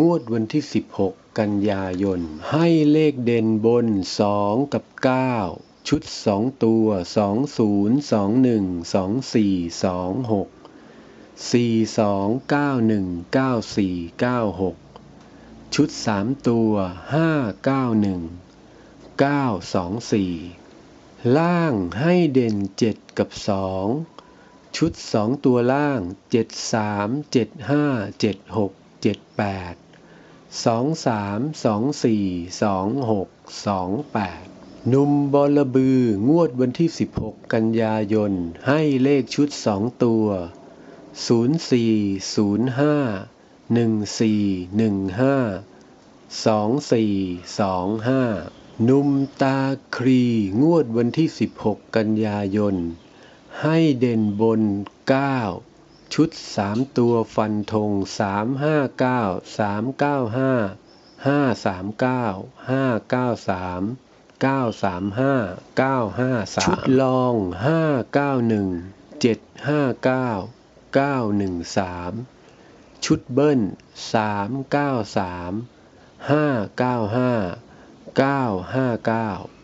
งวดวันที่ 16 กันยายน ให้เลขเด่นบน 2 กับ 9 ชุด 2 ตัว 20 21 24 26 42 91 94 96 ชุด 3 ตัว 591 924 ล่างให้เด่น 7 กับ 2 ชุด 2 ตัวล่าง 73 75 76 78 สองสามสองสี่สองหกสองแปดหนุ่มบอลบืองวดวันที่สิบหกกันยายน ให้เลขชุดสองตัวศูนย์สี่ศูนย์ห้าหนึ่งสี่หนึ่งห้าสองสี่สองห้านุ่มตาครีงวดวันที่สิบหกกันยายน ให้เด่นบนเก้า ชุด3ตัวฟันธง359 395 539 593 935 953ชุดลอง591 759 913ชุดเบิ้ล393 595 959